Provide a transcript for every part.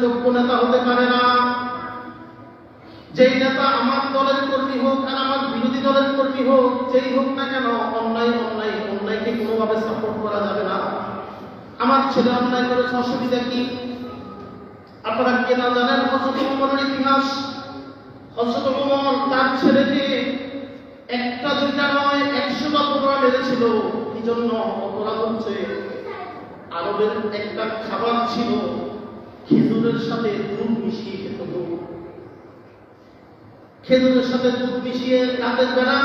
যোগ্য নেতা হতে পারে না। যেই নেতা আমার দলের কর্মী হোক আর আমার বিরোধী দলের কর্মী হোক, যেই হোক না কেন অন্যায় অন্যায়, অন্যায়কে কোনোভাবে সাপোর্ট করা যাবে না। আমার ছেলে অন্যায় করেছে, অসুবিধা কি? আপনারা কে না জানেন? হজরত উমরের ইতিহাস। হজরত উমর তার ছেলেকে একটা, দুইটা নয় একশোটা অপরাধ মেরেছিল। কি জন্য? অপরাধ হচ্ছে। আরবের একটা খাবার ছিল। খেজুরের সাথে দুধ মিশিয়ে খেত খেজুরের সাথে দুধ মিশিয়ে রাতের বেলা,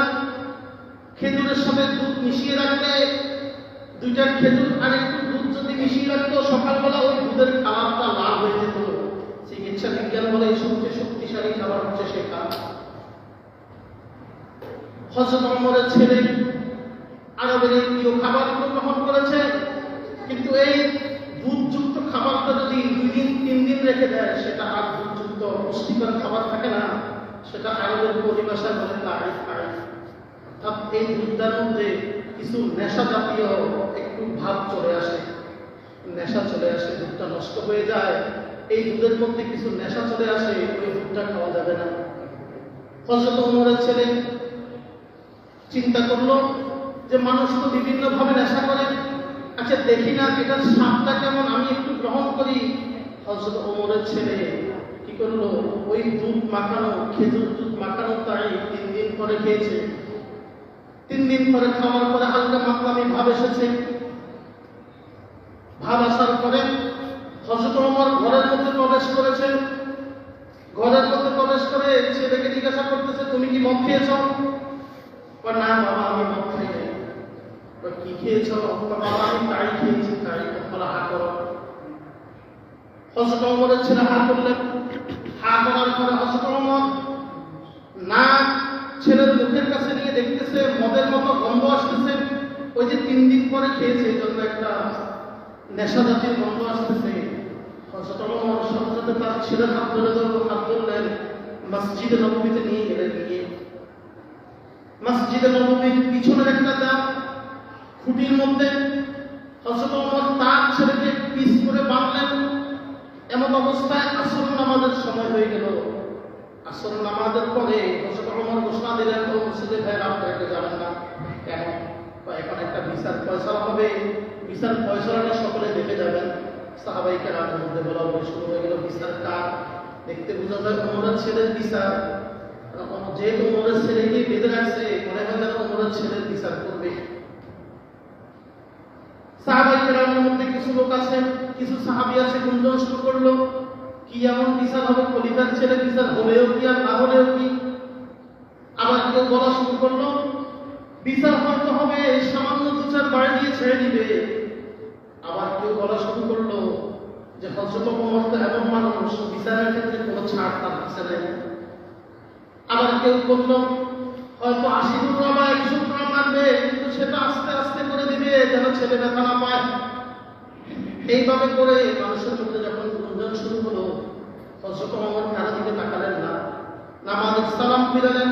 খেজুরের সাথে দুধ মিশিয়ে রাখলে দুইটা খেজুর আর একটু দুধ যদি মিশিয়ে রাখতো, সকালবেলা ওই দুধের কালারটা লাল হয়ে যেত। চিকিৎসা বিজ্ঞান বলে সবচেয়ে শক্তিশালী খাবার হচ্ছে সে খাবার হজরত ছেলে আরবের প্রিয় খাবারগুলো গ্রহণ করেছে, কিন্তু এই দুধযুক্ত খাবারটা যদি দুই দিন, তিন দিন রেখে দেয়, সেটা আর দুধযুক্ত পুষ্টিকর খাবার থাকে না। সেটা আরবের পরিভাষায় বলে তারিফ অর্থাৎ এই দুধটার মধ্যে কিছু নেশা জাতীয় একটু ভাব চলে আসে। নেশা চলে আসে, দুধটা নষ্ট হয়ে যায়। এই দুধের মধ্যে কিছু নেশা চলে আসে, ওই দুধটা খাওয়া যাবে না। হজরত উমরের ছেলে চিন্তা করল যে মানুষ তো বিভিন্ন ভাবে নেশা করে। আচ্ছা দেখি না, এটার স্বাদটা কেমন? আমি একটু গ্রহণ করি। হজরত ওমরের ছেলে কি করল? ওই দুধ মাখানো, খেজুর দুধ মাখানো তাই তিন দিন পরে খেয়েছে। তিন দিন পরে খাওয়ার পরে হালকা মাতলামি ভাব এসেছে ভাব আসার পরে হজরত ওমর ঘরের মধ্যে প্রবেশ করেছে ঘরের মধ্যে প্রবেশ করে ছেলেকে জিজ্ঞাসা করতেছে তুমি কি মদ খেয়েছ বা না বাবা আমি মদ খাই নাই বা কি খেয়েছ বা বাবা আমি তাই খেয়েছি, তাই বলা হা করো। হজরত ওমরের ছেলে হা করলেন। হা করার পরে হজরত ওমর না ছেলের মুখের কাছে নিয়ে দেখতেছে, মদের মতো গন্ধ আসতেছে। ওই যে তিন দিন পরে খেয়েছে, এই জন্য একটা নেশা জাতীয় গন্ধ আসতেছে। হজরত সাথে সাথে তার ছেলের হাত ধরে ধরো হাত ধরলেন, মসজিদে নবমীতে নিয়ে গেলেন গিয়ে। মসজিদে নবমীর পিছনের একটা দাম খুঁটির মধ্যে হজরত ওমর তার ছেলেকে পিস করে বাঁধলেন। এমন অবস্থায় আসর নামাজের সময় হয়ে গেল। আসর নামাজের পরে হজরত ওমর ঘোষণা দিলেন, ও মসজিদে ভাইয়ের আপনাকে যাবেন না। কেন? এখন একটা বিচার ফয়সলা হবে। বিচার ফয়সলাটা সকলে দেখে যাবেন। সাহাবাই কেরামের মধ্যে বলা বলে হয়ে গেল, বিচার কার? দেখতে বোঝা যায় ওমরের ছেলের বিচার। যেহেতু ওমরের ছেলেকে বেঁধে রাখছে, মনে হয় ওমরের ছেলের বিচার করবে। সাহাবাই মধ্যে কিছু লোক আছে, কিছু সাহাবি আছে গুঞ্জন শুরু করল, কি এমন বিচার হবে, খলিফার ছেলে বিচার হলেও কি আর না হলেও কি? আবার কেউ বলা শুরু করল যে হজরত এমন মানুষ, বিচারের কোনো ছাড় আবার কেউ বলল, হয়তো আশি টুকরা বা একশো টুকরা মারবে, কিন্তু সেটা আস্তে আস্তে যেন ছেলে ব্যথা না পায় এইভাবে করে মানুষের মধ্যে যখন গুঞ্জন শুরু হলো হজরত কারও দিকে তাকালেন না। নামাজ সালাম ফিরালেন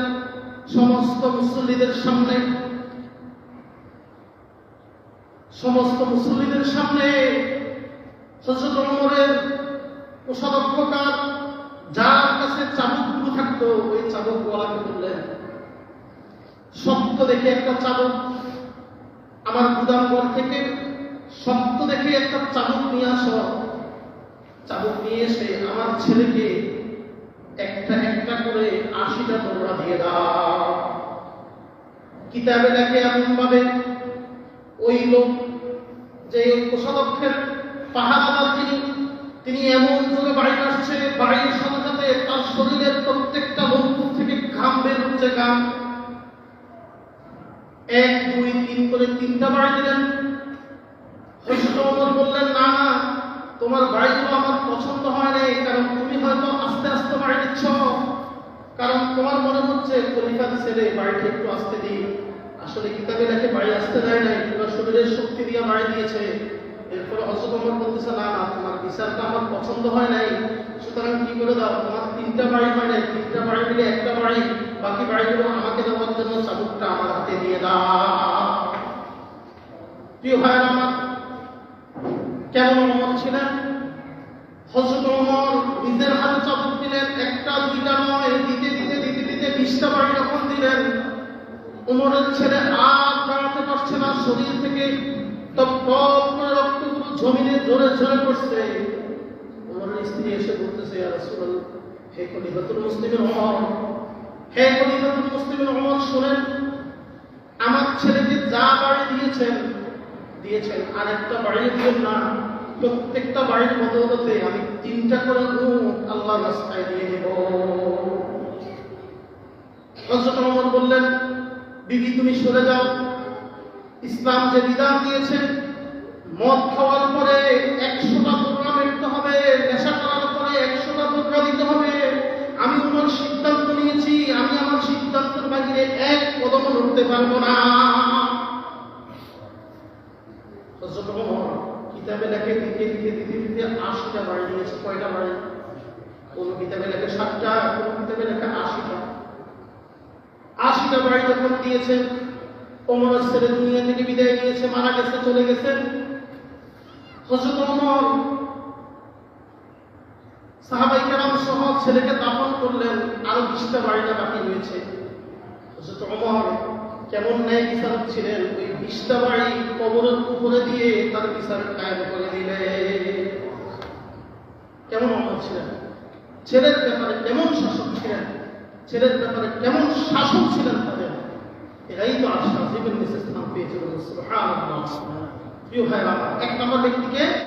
সমস্ত মুসল্লিদের সামনে। সমস্ত মুসল্লিদের সামনে হজরত ওমরের কোষাধ্যক্ষকার যার কাছে চাবুকগুলো থাকতো, ওই চাবুক গলাকে বললেন শক্ত দেখে একটা চাবুক আমার গুদামঘর থেকে শক্ত দেখে একটা চাবুক নিয়ে আসো। চাবুক নিয়ে এসে আমার ছেলেকে একটা একটা করে আশিটা তোমরা দিয়ে দাও। কিতাবে দেখে এমন ভাবে ওই লোক যে কোষাধ্যক্ষের পাহারাদার যিনি, তিনি এমন জোরে বাড়ি আসছে, বাড়ির সাথে সাথে তার শরীরের প্রত্যেকটা বন্ধু থেকে ঘাম বের হচ্ছে, ঘাম এক, দুই, তিন করে তিনটা বাড়ি দিলেন। বললেন, না না, তোমার বাড়িগুলো আমার পছন্দ হয় নাই, কারণ তুমি হয়তো আস্তে আস্তে বাড়ি দিচ্ছ। কারণ তোমার মনে হচ্ছে, খলিফার ছেলে, বাড়িটা একটু আসতে দিই। আসলে কিতাবে লেখে, বাড়ি আসতে দেয় নাই তোমার শরীরের শক্তি দিয়ে বাড়ি দিয়েছে। এরপরে হজরত ওমর বলতেছে, না না, তোমার বিচারটা আমার পছন্দ হয় নাই। সুতরাং কি করে দাও, তোমার তিনটা বাড়ি হয় নাই, তিনটা বাড়ি মিলে একটা বাড়ি বাকি বাড়িগুলো আমাকে দেওয়ার জন্য চাবুকটা আমার হাতে দিয়ে দাও। প্রিয় ভাইয়ের আমার কেমন অমর ছিলেন? হজরত ওমর নিজের হাতে চাদর দিলেন, একটা, দুইটা নয়, দিতে দিতে দিতে দিতে বিশটা বাড়ি যখন দিলেন উমরের ছেলে আর দাঁড়াতে পারছে না, শরীর থেকে টপ করে জমিনে জোরে ঝরে পড়ছে। উমরের স্ত্রী এসে বলতেছে আর হে খলিফাতুল মুসলিমের ওমর হে আমার ছেলেকে যা বাড়ি দিয়েছেন দিয়েছেন আর একটা বাড়ি দিবেন প্রত্যেকটা বাড়ির বদৌলতে আমি তিনটা করে আল্লাহ রাস্তায় দিয়ে দেব। ওমর বললেন, বিবি, তুমি সরে যাও। ইসলাম যে বিধান দিয়েছে, মদ খাওয়ার পরে একশোটা দোররা মেরতে হবে, নেশা করার পরে একশোটা দোররা দিতে হবে। আমি আমার সিদ্ধান্ত নিয়েছি আমি আমার সিদ্ধান্তের বাহিরে এক কদম উঠতে পারব না। কিতাবে লেখে দিতে দিতে দিতে দিতে আশিটা বাড়ি কয়টা বাড়ি? কোন কিতাবে লেখে ষাটটা, কোন কিতাবে লেখে আশিটা। আশিটা বাড়ি যখন দিয়েছে ওমর ছেলে দুনিয়া থেকে বিদায় নিয়েছে, মারা গেছে, চলে গেছে। হযরত ওমর সাহাবাই সহ ছেলেকে দাফন করলেন আরও বিশটা বাড়িটা বাকি রয়েছে। ওমর কেমন ন্যায় বিচারক ছিলেন, ওই বিশটা বাড়ি কবরের উপরে দিয়ে তার বিচার কায়েম করে দিলে। কেমন অমর ছিলেন? ছেলের ব্যাপারে কেমন শাসক ছিলেন? ছেলের ব্যাপারে কেমন শাসক ছিলেন তাদের? এরাই তো আশা জীবন বিশেষ নাম পেয়েছিল প্রিয় ভাইরা এক নম্বর ব্যক্তিকে